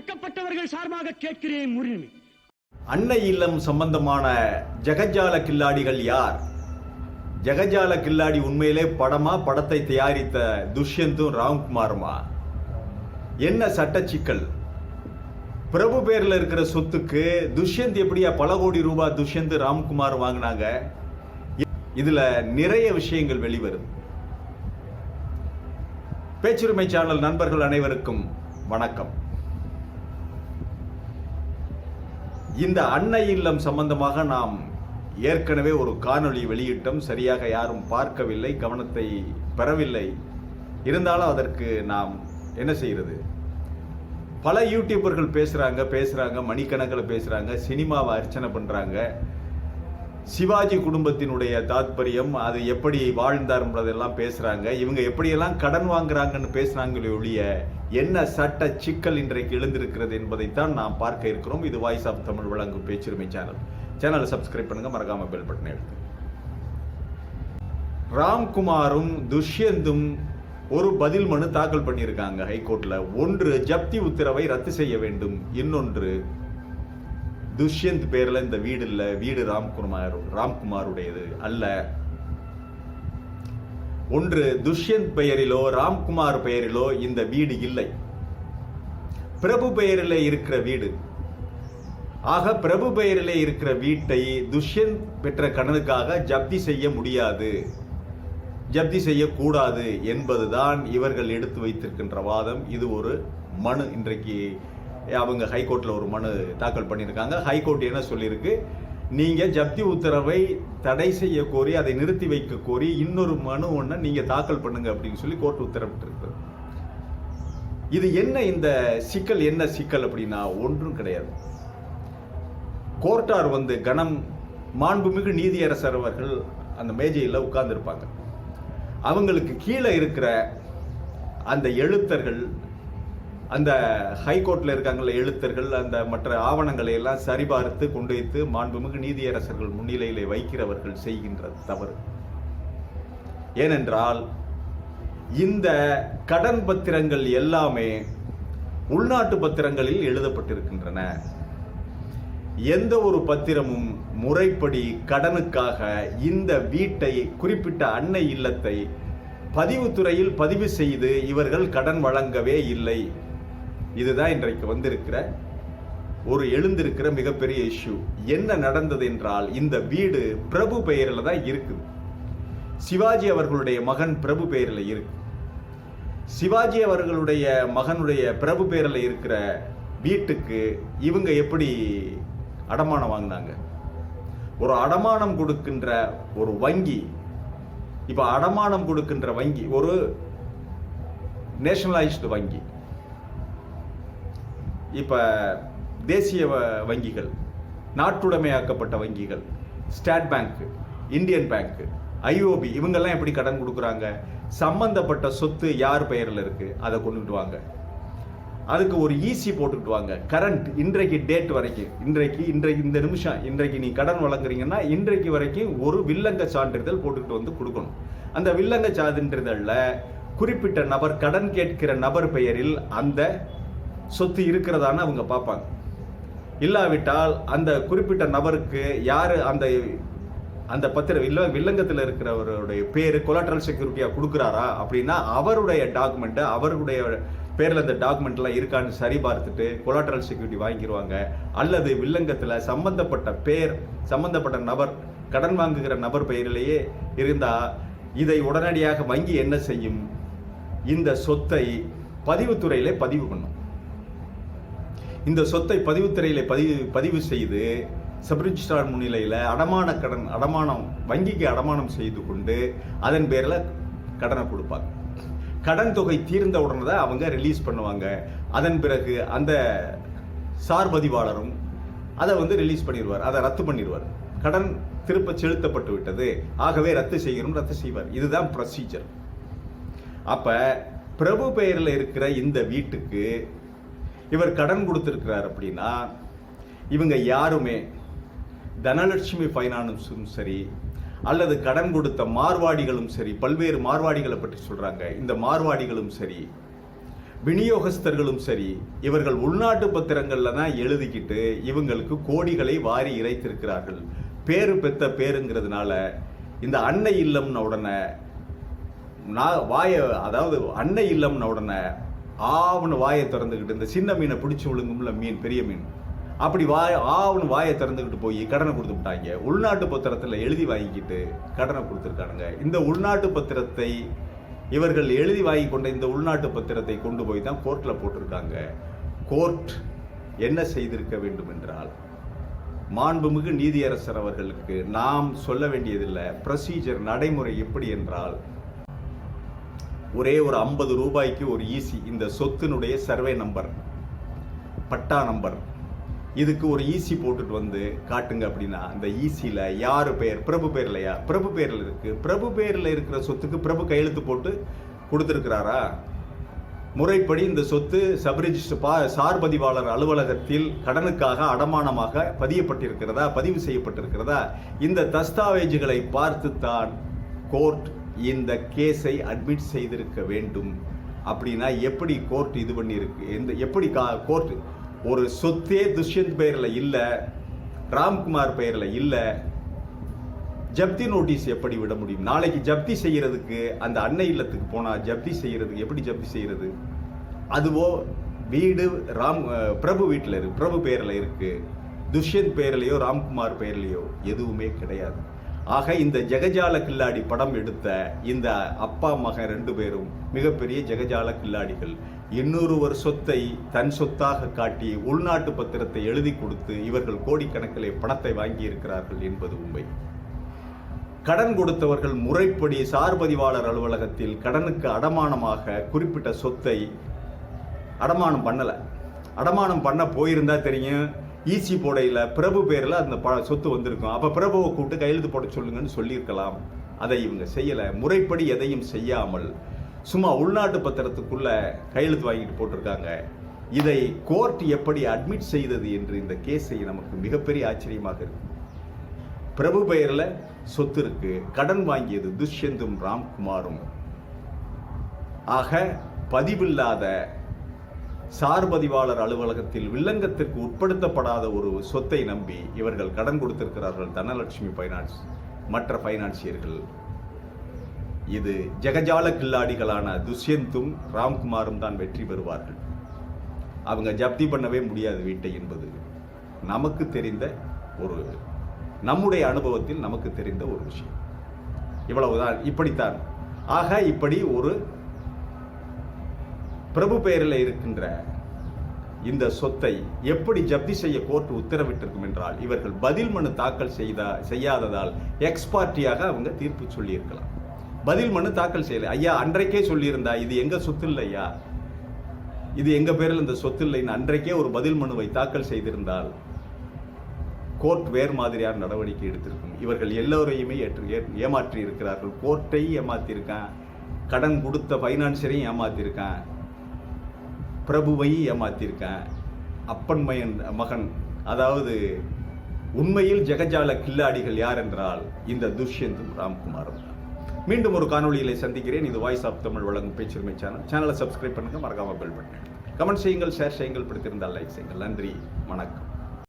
ஒடுக்கப்பட்டவர்கள் சார்பாக கேட்கிறேன் உரிமை அன்னை இல்லம் சம்பந்தமான ஜெகஜால கில்லாடிகள் யார்? ஜெகஜால கில்லாடி உண்மையிலே படமா படத்தை தயாரித்த துஷ்யந்தும் ராம்குமாருமா? என்ன சட்ட சிக்கல் பிரபு பேரில் இருக்கிற சொத்துக்கு துஷ்யந்த் எப்படியா பல கோடி ரூபாய் துஷ்யந்த் ராம்குமார் வாங்கினாங்க? இதுல நிறைய விஷயங்கள் வெளிவரும். பேச்சுரிமை சேனல் நண்பர்கள் அனைவருக்கும் வணக்கம். இந்த அன்னை இல்லம் சம்பந்தமாக நாம் ஏற்கனவே ஒரு காணொளி வெளியிட்டோம். சரியாக யாரும் பார்க்கவில்லை கவனத்தை பெறவில்லை. இருந்தாலும் அதற்கு நாம் என்ன செய்கிறது? பல யூடியூபர்கள் பேசுகிறாங்க பேசுகிறாங்க மணிக்கணக்கில் பேசுகிறாங்க சினிமாவை அர்ச்சனை பண்ணுறாங்க சிவாஜி குடும்பத்தினுடைய தாத்பரியம் அது எப்படி வாழ்ந்தார் என்பதெல்லாம் பேசுகிறாங்க இவங்க எப்படியெல்லாம் கடன் வாங்குறாங்கன்னு பேசுகிறாங்களே ஒழிய என்ன சட்ட சிக்கல் இன்றைக்கு எழுந்திருக்கிறது என்பதைத்தான் நாம் பார்க்க இருக்கிறோம். இது வாய்ஸ் ஆஃப் தமிழ் வழங்கும் பேச்சுரிமை சேனல். சேனலை சப்ஸ்கிரைப் பண்ணுங்கள் மறக்காமல் பெல் பட்டனை எடுத்து ராம்குமாரும் துஷ்யந்தும் ஒரு பதில் மனு தாக்கல் பண்ணியிருக்காங்க ஹைகோர்ட்டில் ஒன்று ஜப்தி உத்தரவை ரத்து செய்ய வேண்டும். இன்னொன்று துஷ்யந்த் பேர்ல இந்த வீடு இல்ல. வீடு ராம்குமார் ராம்குமாருடையது அல்ல. ஒன்று துஷ்யந்த் பெயரிலோ ராம்குமார் பெயரிலோ இந்த வீடு இல்லை. பிரபு பெயரில் இருக்கிற வீடு. ஆக பிரபு பெயரில் இருக்கிற வீட்டை துஷ்யந்த் பெற்ற கணனுக்காக ஜப்தி செய்ய முடியாது. ஜப்தி செய்யக்கூடாது என்பதுதான் இவர்கள் எடுத்து வைத்திருக்கின்ற வாதம். இது ஒரு மனு. இன்றைக்கு அவங்க ஹைகோர்ட்டில் ஒரு மனு தாக்கல் பண்ணியிருக்காங்க. ஹைகோர்ட் என்ன சொல்லியிருக்கு? நீங்கள் ஜப்தி உத்தரவை தடை செய்ய கோரி அதை நிறுத்தி வைக்க கோரி இன்னொரு மனு ஒன்று நீங்கள் தாக்கல் பண்ணுங்க அப்படின்னு சொல்லி கோர்ட் உத்தரவிட்டிருக்கு இது என்ன இந்த சிக்கல்? என்ன சிக்கல் அப்படின்னா ஒன்றும் கிடையாது. கோர்ட்டார் வந்து கணம் மாண்புமிகு நீதியரசர் அவர்கள் அந்த மேஜையில் உட்கார்ந்துருப்பாங்க. அவங்களுக்கு கீழே இருக்கிற அந்த எழுத்தர்கள் அந்த ஹைகோர்ட்டில் இருக்காங்கள எழுத்தர்கள் அந்த மற்ற ஆவணங்களை எல்லாம் சரிபார்த்து கொண்டு வைத்து மாண்புமிகு நீதியரசர்கள் முன்னிலையிலே வைக்கிறவர்கள் செய்கின்ற தவறு. ஏனென்றால் இந்த கடன் பத்திரங்கள் எல்லாமே உள்நாட்டு பத்திரங்களில் எழுதப்பட்டிருக்கின்றன. எந்த ஒரு பத்திரமும் முறைப்படி கடனுக்காக இந்த வீட்டை குறிப்பிட்ட அன்னை இல்லத்தை பதிவுத்துறையில் பதிவு செய்து இவர்கள் கடன் வழங்கவே இல்லை. இதுதான் இன்றைக்கு வந்திருக்கிற ஒரு எழுந்திருக்கிற மிகப்பெரிய இஷ்யூ என்ன நடந்தது என்றால் இந்த வீடு பிரபு பெயரில் தான் இருக்குது. சிவாஜி அவர்களுடைய மகன் பிரபு பெயரில் இருக்கு. சிவாஜி அவர்களுடைய மகனுடைய பிரபு பெயரில் இருக்கிற வீட்டுக்கு இவங்க எப்படி அடமானம் வாங்கினாங்க? ஒரு அடமானம் கொடுக்கின்ற ஒரு வங்கி இப்போ அடமானம் கொடுக்கின்ற வங்கி ஒரு நேஷனலைஸ்டு வங்கி. இப்போ தேசிய வங்கிகள் நாட்டுடைமையாக்கப்பட்ட வங்கிகள் state bank Indian bank IOB இவங்கெல்லாம் எப்படி கடன் கொடுக்குறாங்க? சம்பந்தப்பட்ட சொத்து யார் பெயரில் இருக்குது அதை கொண்டுட்டு வாங்க அதுக்கு ஒரு ஈசி போட்டுக்கிட்டு வாங்க கரண்ட் இன்றைக்கு டேட் வரைக்கும். இன்றைக்கு இன்றைக்கு இந்த நிமிஷம் இன்றைக்கு நீ கடன் வழங்குறீங்கன்னா இன்றைக்கு வரைக்கும் ஒரு வில்லங்க சான்றிதழ் போட்டுக்கிட்டு வந்து கொடுக்கணும். அந்த வில்லங்க சான்றிதழில் குறிப்பிட்ட நபர் கடன் கேட்கிற நபர் பெயரில் அந்த சொத்து இருக்கிறதான்னு அவங்க பார்ப்பாங்க. இல்லாவிட்டால் அந்த குறிப்பிட்ட நபருக்கு யார் அந்த அந்த பத்திர வில்ல வில்லங்கத்தில் இருக்கிறவருடைய பேர் கொலாட்ரல் செக்யூரிட்டியாக கொடுக்குறாரா அப்படின்னா அவருடைய டாக்குமெண்ட்டை அவருடைய பேரில் அந்த டாக்குமெண்ட்லாம் இருக்கான்னு சரி பார்த்துட்டு கொலாட்ரல் செக்யூரிட்டி வாங்கிடுவாங்க அல்லது வில்லங்கத்தில் சம்பந்தப்பட்ட பேர் சம்பந்தப்பட்ட நபர் கடன் வாங்குகிற நபர் பெயரிலேயே இருந்தால் இதை உடனடியாக வங்கி என்ன செய்யும்? இந்த சொத்தை பதிவுத்துறையிலே பதிவு பண்ணும். இந்த சொத்தை பதிவுத்துறையில் பதிவு பதிவு செய்து சப்ரிஜிஸ்ட்ரார் முன்னிலையில் அடமான கடன் அடமானம் வங்கிக்கு அடமானம் செய்து கொண்டு அதன் பேரில் கடனை கொடுப்பாங்க. கடன் தொகை தீர்ந்த உடனே தான் அவங்க ரிலீஸ் பண்ணுவாங்க. அதன் பிறகு அந்த சார் பதிவாளரும் அதை வந்து ரிலீஸ் பண்ணிடுவார். அதை ரத்து பண்ணிடுவார். கடன் திருப்ப செலுத்தப்பட்டு விட்டது. ஆகவே ரத்து செய்கிறோம் ரத்து செய்வார். இதுதான் ப்ரொசீஜர் அப்போ பிரபு பெயரில் இருக்கிற இந்த வீட்டுக்கு இவர் கடன் கொடுத்துருக்கிறார் அப்படின்னா இவங்க யாருமே தனலட்சுமி ஃபைனான்ஸும் சரி அல்லது கடன் கொடுத்த மார்வாடிகளும் சரி பல்வேறு மார்வாடிகளை பற்றி சொல்கிறாங்க இந்த மார்வாடிகளும் சரி விநியோகஸ்தர்களும் சரி இவர்கள் உள்நாட்டு பத்திரங்களில் தான் எழுதிக்கிட்டு இவங்களுக்கு கோடிகளை வாரி இறைத்திருக்கிறார்கள். பேரு பெத்த பேருங்கிறதுனால இந்த அன்னை இல்லம்ன உடனே நான் வாய அதாவது அன்னை இல்லம்ன உடனே ஆவணு வாயை திறந்துக்கிட்டு இந்த சின்ன மீனை பிடிச்சி விழுங்கும்ல மீன் பெரிய மீன். அப்படி வாய் ஆவுன்னு வாயை திறந்துக்கிட்டு போய் கடனை கொடுத்து விட்டாங்க. உள்நாட்டு பத்திரத்தில் எழுதி வாங்கிக்கிட்டு கடனை கொடுத்துருக்கானுங்க. இந்த உள்நாட்டு பத்திரத்தை இவர்கள் எழுதி வாங்கி கொண்ட இந்த உள்நாட்டு பத்திரத்தை கொண்டு போய் தான் கோர்ட்டில் போட்டிருக்காங்க. கோர்ட் என்ன செய்திருக்க வேண்டும் என்றால் மாண்புமிகு நீதியரசர் அவர்களுக்கு நாம் சொல்ல வேண்டியதில்லை. ப்ரொசீஜர் நடைமுறை எப்படி என்றால் ஒரே ஒரு ஐம்பது ரூபாய்க்கு ஒரு ஈசி இந்த சொத்தினுடைய சர்வே நம்பர் பட்டா நம்பர். இதுக்கு ஒரு ஈசி போட்டுட்டு வந்து காட்டுங்க அப்படின்னா அந்த ஈசியில் யார் பெயர் பிரபு பேர் இல்லையா பிரபு பேரில் இருக்குது பிரபு பேரில் இருக்கிற சொத்துக்கு பிரபு கையெழுத்து போட்டு கொடுத்துருக்கிறாரா? முறைப்படி இந்த சொத்து சப்ரிஜிஸ்டர் பா சார்பதிவாளர் அலுவலகத்தில் கடனுக்காக அடமானமாக பதியப்பட்டிருக்கிறதா பதிவு செய்யப்பட்டிருக்கிறதா? இந்த தஸ்தாவேஜுகளை பார்த்துத்தான் கோர்ட் இந்த கேஸை அட்மிட் செய்திருக்க வேண்டும். அப்படின்னா எப்படி கோர்ட் இது பண்ணியிருக்கு? எந்த எப்படி கோர்ட் ஒரு சொத்தே துஷ்யந்த் பெயரில் இல்லை ராம்குமார் பெயரில் இல்லை ஜப்தி நோட்டீஸ் எப்படி விட முடியும்? நாளைக்கு ஜப்தி செய்கிறதுக்கு அந்த அன்னை இல்லத்துக்கு போனால் ஜப்தி செய்கிறதுக்கு எப்படி ஜப்தி செய்கிறது அதுவோ வீடு ராம் பிரபு வீட்டில் இருக்கு பிரபு பெயரில் இருக்குது துஷ்யந்த் பெயர்லையோ ராம்குமார் பெயர்லையோ எதுவுமே கிடையாது. ஆக இந்த ஜெகஜால கில்லாடி படம் எடுத்த இந்த அப்பா மகன் ரெண்டு பேரும் மிகப்பெரிய ஜெகஜால கில்லாடிகள். இன்னொருவர் சொத்தை தன் சொத்தாக காட்டி உள்நாட்டு பத்திரத்தை எழுதி கொடுத்து இவர்கள் கோடிக்கணக்கிலே பணத்தை வாங்கியிருக்கிறார்கள் என்பது உண்மை. கடன் கொடுத்தவர்கள் முறைப்படி சார்பதிவாளர் அலுவலகத்தில் கடனுக்கு அடமானமாக குறிப்பிட்ட சொத்தை அடமானம் பண்ணலை. அடமானம் பண்ண போயிருந்தா தெரியும். ஈசி போடையில் பிரபு பேரில் அந்த ப- சொத்து வந்திருக்கும். அப்போ பிரபுவை கூப்பிட்டு கையெழுத்து போட சொல்லுங்கன்னு சொல்லியிருக்கலாம். அதை இவங்க செய்யல. முறைப்படி எதையும் செய்யாமல் சும்மா உள்நாட்டு பத்திரத்துக்குள்ளே கையெழுத்து வாங்கிட்டு போட்டிருக்காங்க. இதை கோர்ட் எப்படி அட்மிட் செய்தது என்று இந்த கேஸை நமக்கு மிகப்பெரிய ஆச்சரியமாக இருக்கு. பிரபு பெயரில் சொத்து இருக்கு. கடன் வாங்கியது துஷ்யந்தும் ராம்குமாரும். ஆக பதிவில்லாத சார்பதிவாளர் அலுவலகத்தில் வில்லங்கத்திற்கு உட்படுத்தப்படாத ஒரு சொத்தை நம்பி இவர்கள் கடன் கொடுத்திருக்கிறார்கள் தனலட்சுமி ஃபைனான்ஸ் மற்ற ஃபைனான்சியர்கள் இது ஜெகஜால கில்லாடிகளான துஷ்யந்தும் ராம்குமாரும் தான் வெற்றி பெறுவார்கள். அவங்க ஜப்தி பண்ணவே முடியாது வீட்டை என்பது நமக்கு தெரிந்த ஒரு நம்முடைய அனுபவத்தில் நமக்கு தெரிந்த ஒரு விஷயம். இவ்வளவுதான் இப்படித்தான். ஆக இப்படி ஒரு பிரபு பெயரில் இருக்கின்ற இந்த சொத்தை எப்படி ஜப்தி செய்ய கோர்ட் உத்தரவிட்டிருக்கும் என்றால் இவர்கள் பதில் மனு தாக்கல் செய்த செய்யாததால் எக்ஸ்பார்ட்டியாக அவங்க தீர்ப்பு சொல்லியிருக்கலாம். பதில் மனு தாக்கல் செய்யலை. ஐயா அன்றைக்கே சொல்லியிருந்தா இது எங்கள் சொத்து இல்லையா இது எங்கள் பேரில் இந்த சொத்து இல்லைன்னு அன்றைக்கே ஒரு பதில் மனுவை தாக்கல் செய்திருந்தால் கோர்ட் வேறு மாதிரியான நடவடிக்கை எடுத்திருக்கும். இவர்கள் எல்லோரையுமே ஏற்று ஏமாற்றி இருக்கிறார்கள் கோர்ட்டை ஏமாத்தியிருக்கான். கடன் கொடுத்த ஃபைனான்சியரையும் ஏமாத்தியிருக்கான். பிரபுவை ஏமாத்தியிருக்கேன் அப்பன் மையன் மகன். அதாவது உண்மையில் ஜெகஜால கில்லாடிகள் யார் என்றால் இந்த துஷ்யந்தும் ராம்குமாரும் தான் மீண்டும் ஒரு காணொளியிலே சந்திக்கிறேன். இது வாய்ஸ் ஆஃப் தமிழ் வழங்கும் பேச்சுரிமை சேனல். சேனலை சப்ஸ்கிரைப் பண்ணுங்கள் மறக்காமல் பெல் பண்ணுங்கள் கமெண்ட் செய்யுங்கள் ஷேர் செய்யுங்கள். பிடித்திருந்தால் லைக் செய்யுங்கள். நன்றி. வணக்கம்.